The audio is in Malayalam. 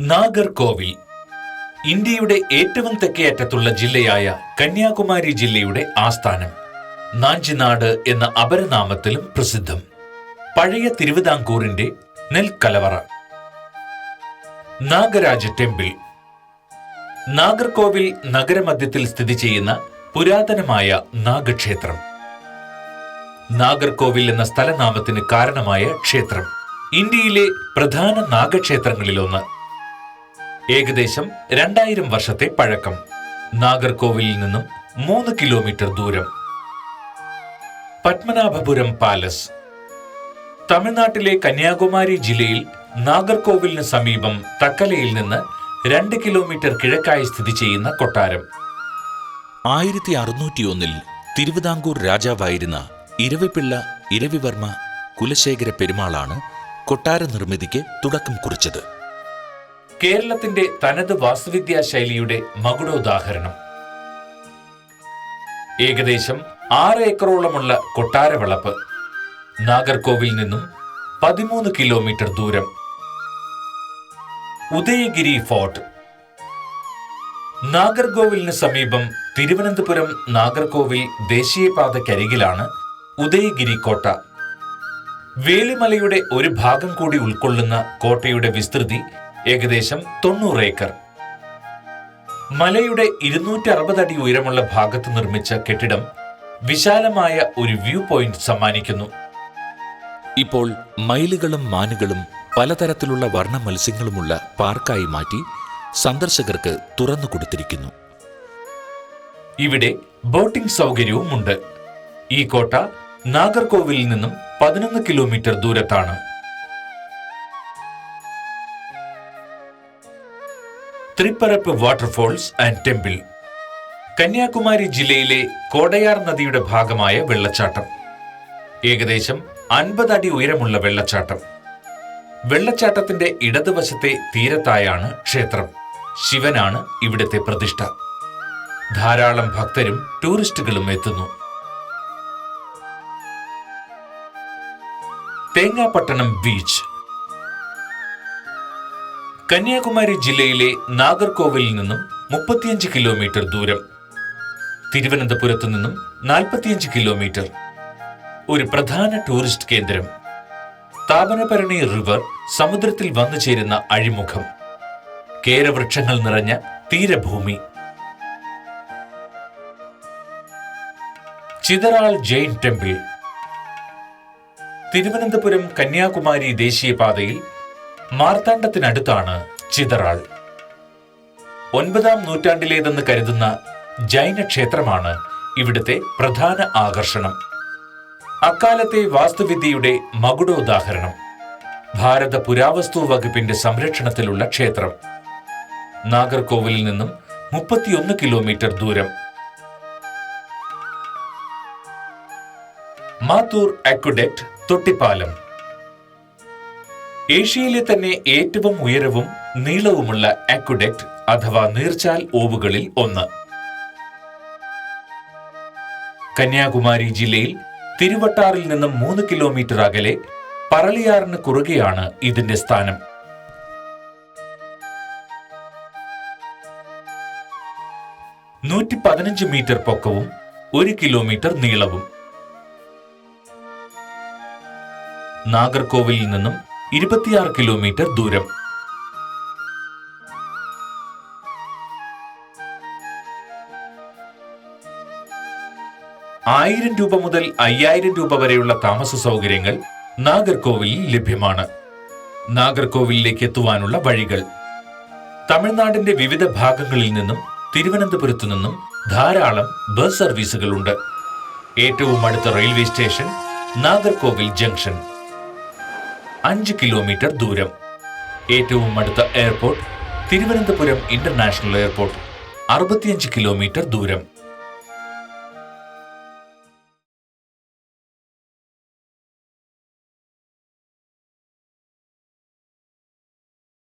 നാഗർകോവിൽ ഇന്ത്യയുടെ ഏറ്റവും തെക്കേയറ്റത്തുള്ള ജില്ലയായ കന്യാകുമാരി ജില്ലയുടെ ആസ്ഥാനം നാഞ്ചിനാട് എന്ന അപരനാമത്തിലും പ്രസിദ്ധം. പഴയ തിരുവിതാംകൂറിന്റെ നെൽക്കലവറ. നാഗരാജ ടെമ്പിൾ. നാഗർകോവിൽ നഗരമധ്യത്തിൽ സ്ഥിതി ചെയ്യുന്ന പുരാതനമായ നാഗക്ഷേത്രം. നാഗർകോവിൽ എന്ന സ്ഥലനാമത്തിന് കാരണമായ ക്ഷേത്രം ഇന്ത്യയിലെ പ്രധാന നാഗക്ഷേത്രങ്ങളിലൊന്ന്. ഏകദേശം രണ്ടായിരം വർഷത്തെ പഴക്കം. നാഗർകോവിലിൽ നിന്നും മൂന്ന് കിലോമീറ്റർ ദൂരം. പത്മനാഭപുരം പാലസ്. തമിഴ്നാട്ടിലെ കന്യാകുമാരി ജില്ലയിൽ നാഗർകോവിലിന് സമീപം തക്കലയിൽ നിന്ന് രണ്ട് കിലോമീറ്റർ കിഴക്കായി സ്ഥിതി ചെയ്യുന്ന കൊട്ടാരം. ആയിരത്തി അറുന്നൂറ്റിയൊന്നിൽ തിരുവിതാംകൂർ രാജാവായിരുന്ന ഇരവിപിള്ള ഇരവിവർമ്മ കുലശേഖര പെരുമാളാണ് കൊട്ടാര നിർമ്മിതിക്ക് തുടക്കം കുറിച്ചത്. കേരളത്തിന്റെ തനത് വാസ്തുവിദ്യാ ശൈലിയുടെ മകുടോദാഹരണം. ഏകദേശം ആറ് ഏക്കറോളമുള്ള കൊട്ടാരവളപ്പ്. നാഗർകോവിൽ നിന്നും പതിമൂന്ന് കിലോമീറ്റർ ദൂരം. ഉദയഗിരി ഫോർട്ട്. നാഗർകോവിലിന് സമീപം തിരുവനന്തപുരം നാഗർകോവിൽ ദേശീയപാതക്കരികിലാണ് ഉദയഗിരി കോട്ട. വേലിമലയുടെ ഒരു ഭാഗം കൂടി ഉൾക്കൊള്ളുന്ന കോട്ടയുടെ വിസ്തൃതി ഏകദേശം തൊണ്ണൂറ് ഏക്കർ. മലയുടെ ഇരുന്നൂറ്റി അറുപത് അടി ഉയരമുള്ള ഭാഗത്ത് നിർമ്മിച്ച കെട്ടിടം വിശാലമായ ഒരു വ്യൂ പോയിന്റ് സമ്മാനിക്കുന്നു. ഇപ്പോൾ മയിലുകളും മാനുകളും പലതരത്തിലുള്ള വർണ മത്സ്യങ്ങളുമുള്ള പാർക്കായി മാറ്റി സന്ദർശകർക്ക് തുറന്നു കൊടുത്തിരിക്കുന്നു. ഇവിടെ ബോട്ടിംഗ് സൗകര്യവുമുണ്ട്. ഈ കോട്ട നാഗർകോവിലിൽ നിന്നും പതിനൊന്ന് kilometre ദൂരത്താണ്. Thripparappu waterfalls and temple. Kanyakumari ജില്ലയിലെ കോടയാർ നദിയുടെ ഭാഗമായ വെള്ളച്ചാട്ടം. ഏകദേശം അൻപത് അടി ഉയരമുള്ള വെള്ളച്ചാട്ടം. വെള്ളച്ചാട്ടത്തിന്റെ ഇടതുവശത്തെ തീരത്തായാണ് ക്ഷേത്രം. ശിവനാണ് ഇവിടുത്തെ പ്രതിഷ്ഠ. ധാരാളം ഭക്തരും ടൂറിസ്റ്റുകളും എത്തുന്നു. തേങ്ങാപട്ടണം ബീച്ച്. കന്യാകുമാരി ജില്ലയിലെ നാഗർകോവിലിൽ നിന്നും മുപ്പത്തിയഞ്ച് കിലോമീറ്റർ ദൂരം. തിരുവനന്തപുരത്തു നിന്നും നാൽപ്പത്തിയഞ്ച് കിലോമീറ്റർ. ഒരു പ്രധാന ടൂറിസ്റ്റ് കേന്ദ്രം. താപനപരണി റിവർ സമുദ്രത്തിൽ വന്നു ചേരുന്ന അഴിമുഖം. കേരവൃക്ഷങ്ങൾ നിറഞ്ഞ തീരഭൂമി. ചിതറാൾ ജെയിൻ ടെമ്പിൾ. തിരുവനന്തപുരം കന്യാകുമാരി ദേശീയപാതയിൽ മാർത്താണ്ഡത്തിനടുത്താണ് ചിതറാൾ. ഒൻപതാം നൂറ്റാണ്ടിലേതെന്ന് കരുതുന്ന ജൈന ക്ഷേത്രമാണ് ഇവിടുത്തെ പ്രധാന ആകർഷണം. അക്കാലത്തെ വാസ്തുവിദ്യയുടെ മകുടോദാഹരണം. ഭാരത പുരാവസ്തു വകുപ്പിന്റെ സംരക്ഷണത്തിലുള്ള ക്ഷേത്രം. നാഗർകോവിലിൽ നിന്നും മുപ്പത്തിയൊന്ന് കിലോമീറ്റർ ദൂരം. മാത്തൂർ അക്വഡക്ട് തൊട്ടിപ്പാലം. ഏഷ്യയിലെ തന്നെ ഏറ്റവും ഉയരവും നീളവുമുള്ള അക്വഡക്ട് അഥവാ നീർച്ചാൽ ഓവുകളിൽ ഒന്ന്. കന്യാകുമാരി ജില്ലയിൽ തിരുവട്ടാറിൽ നിന്നും മൂന്ന് കിലോമീറ്റർ അകലെ പറളിയാറിന് കുറുകെയാണ് ഇതിന്റെ സ്ഥാനം. നൂറ്റി പതിനഞ്ച് മീറ്റർ പൊക്കവും ഒരു കിലോമീറ്റർ നീളവും. നാഗർകോവിലിൽ നിന്നും ഇരുപത്തിയാറ് കിലോമീറ്റർ ദൂരം. ആയിരം രൂപ മുതൽ അയ്യായിരം രൂപ വരെയുള്ള താമസ സൗകര്യങ്ങൾ നാഗർകോവിലിൽ ലഭ്യമാണ്. നാഗർകോവിലിലേക്ക് എത്തുവാനുള്ള വഴികൾ. തമിഴ്നാടിന്റെ വിവിധ ഭാഗങ്ങളിൽ നിന്നും തിരുവനന്തപുരത്തു നിന്നും ധാരാളം ബസ് സർവീസുകളുണ്ട്. ഏറ്റവും അടുത്ത റെയിൽവേ സ്റ്റേഷൻ നാഗർകോവിൽ ജംഗ്ഷൻ. അഞ്ച് കിലോമീറ്റർ ദൂരം. ഏറ്റവും അടുത്ത എയർപോർട്ട് തിരുവനന്തപുരം ഇന്റർനാഷണൽ എയർപോർട്ട്. അറുപത്തിയഞ്ച് കിലോമീറ്റർ ദൂരം.